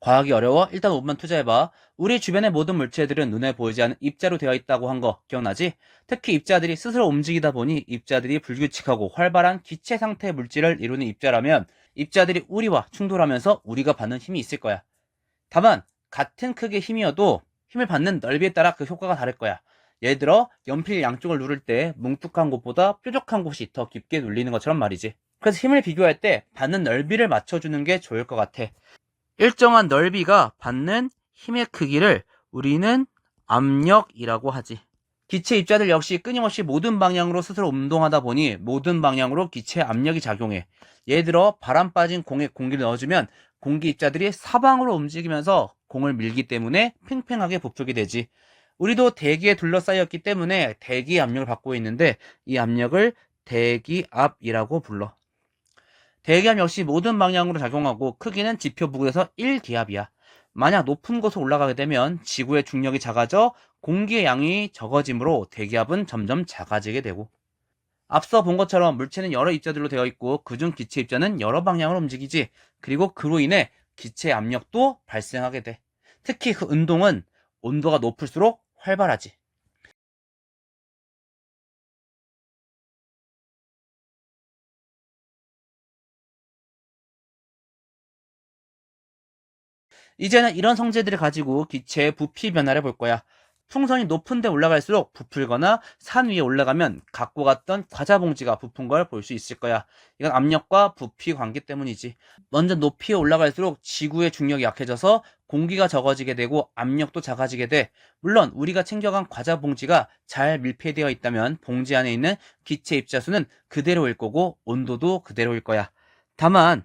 과학이 어려워? 일단 5분만 투자해봐. 우리 주변의 모든 물체들은 눈에 보이지 않는 입자로 되어 있다고 한 거 기억나지? 특히 입자들이 스스로 움직이다 보니 입자들이 불규칙하고 활발한 기체 상태의 물질을 이루는 입자라면 입자들이 우리와 충돌하면서 우리가 받는 힘이 있을 거야. 다만 같은 크기의 힘이어도 힘을 받는 넓이에 따라 그 효과가 다를 거야. 예를 들어 연필 양쪽을 누를 때 뭉툭한 곳보다 뾰족한 곳이 더 깊게 눌리는 것처럼 말이지. 그래서 힘을 비교할 때 받는 넓이를 맞춰주는 게 좋을 것 같아. 일정한 넓이가 받는 힘의 크기를 우리는 압력이라고 하지. 기체 입자들 역시 끊임없이 모든 방향으로 스스로 운동하다 보니 모든 방향으로 기체 압력이 작용해. 예를 들어 바람 빠진 공에 공기를 넣어주면 공기 입자들이 사방으로 움직이면서 공을 밀기 때문에 팽팽하게 부풀게 되지. 우리도 대기에 둘러싸였기 때문에 대기 압력을 받고 있는데 이 압력을 대기압이라고 불러. 대기압 역시 모든 방향으로 작용하고 크기는 지표 부근에서 1기압이야. 만약 높은 곳으로 올라가게 되면 지구의 중력이 작아져 공기의 양이 적어지므로 대기압은 점점 작아지게 되고 앞서 본 것처럼 물체는 여러 입자들로 되어 있고 그중 기체 입자는 여러 방향으로 움직이지 그리고 그로 인해 기체 압력도 발생하게 돼. 특히 그 운동은 온도가 높을수록 활발하지. 이제는 이런 성질들을 가지고 기체의 부피 변화를 볼 거야. 풍선이 높은 데 올라갈수록 부풀거나 산 위에 올라가면 갖고 갔던 과자 봉지가 부푼 걸 볼 수 있을 거야. 이건 압력과 부피 관계 때문이지. 먼저 높이에 올라갈수록 지구의 중력이 약해져서 공기가 적어지게 되고 압력도 작아지게 돼. 물론 우리가 챙겨간 과자 봉지가 잘 밀폐되어 있다면 봉지 안에 있는 기체 입자수는 그대로일 거고 온도도 그대로일 거야. 다만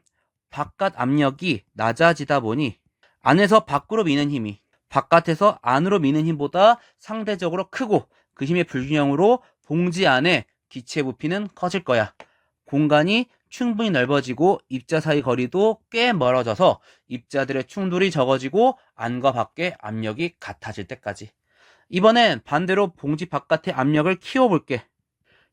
바깥 압력이 낮아지다 보니 안에서 밖으로 미는 힘이 바깥에서 안으로 미는 힘보다 상대적으로 크고 그 힘의 불균형으로 봉지 안에 기체 부피는 커질 거야. 공간이 충분히 넓어지고 입자 사이 거리도 꽤 멀어져서 입자들의 충돌이 적어지고 안과 밖의 압력이 같아질 때까지. 이번엔 반대로 봉지 바깥의 압력을 키워볼게.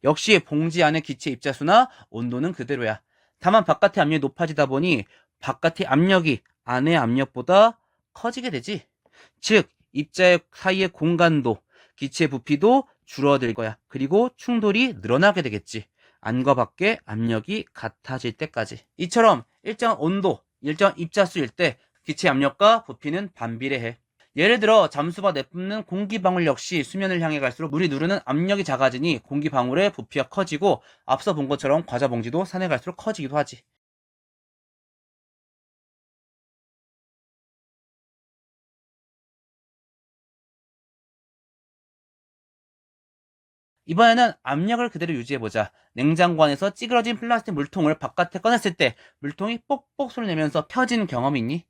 역시 봉지 안의 기체 입자수나 온도는 그대로야. 다만 바깥의 압력이 높아지다 보니 바깥의 압력이 안의 압력보다 커지게 되지. 즉, 입자의 사이의 공간도, 기체 부피도 줄어들 거야. 그리고 충돌이 늘어나게 되겠지. 안과 밖의 압력이 같아질 때까지. 이처럼 일정 온도, 일정 입자수일 때 기체 압력과 부피는 반비례해. 예를 들어 잠수가 내뿜는 공기 방울 역시 수면을 향해 갈수록 물이 누르는 압력이 작아지니 공기 방울의 부피가 커지고 앞서 본 것처럼 과자 봉지도 산에 갈수록 커지기도 하지. 이번에는 압력을 그대로 유지해보자. 냉장고 안에서 찌그러진 플라스틱 물통을 바깥에 꺼냈을 때 물통이 뽁뽁 소리 내면서 펴지는 경험이 있니?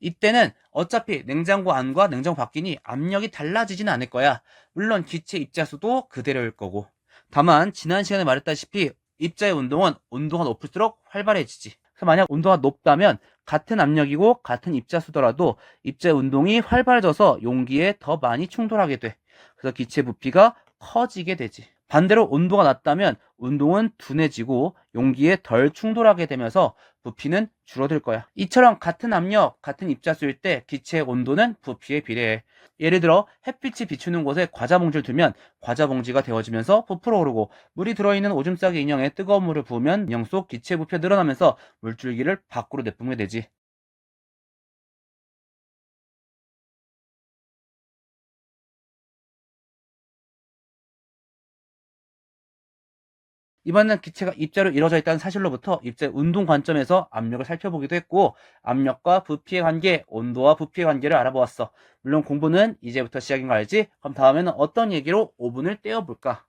이때는 어차피 냉장고 안과 냉장고 밖이니 압력이 달라지지는 않을 거야. 물론 기체 입자수도 그대로일 거고. 다만 지난 시간에 말했다시피 입자의 운동은 온도가 높을수록 활발해지지. 그래서 만약 온도가 높다면 같은 압력이고 같은 입자수더라도 입자의 운동이 활발해져서 용기에 더 많이 충돌하게 돼. 그래서 기체 부피가 커지게 되지. 반대로 온도가 낮다면 운동은 둔해지고 용기에 덜 충돌하게 되면서 부피는 줄어들 거야. 이처럼 같은 압력, 같은 입자수일 때 기체의 온도는 부피에 비례해. 예를 들어 햇빛이 비추는 곳에 과자 봉지를 두면 과자 봉지가 데워지면서 부풀어 오르고 물이 들어있는 오줌 싸기 인형에 뜨거운 물을 부으면 인형 속 기체 부피가 늘어나면서 물줄기를 밖으로 내뿜게 되지. 이번에는 기체가 입자로 이루어져 있다는 사실로부터 입자의 운동 관점에서 압력을 살펴보기도 했고 압력과 부피의 관계, 온도와 부피의 관계를 알아보았어. 물론 공부는 이제부터 시작인 거 알지? 그럼 다음에는 어떤 얘기로 5분을 떼어볼까?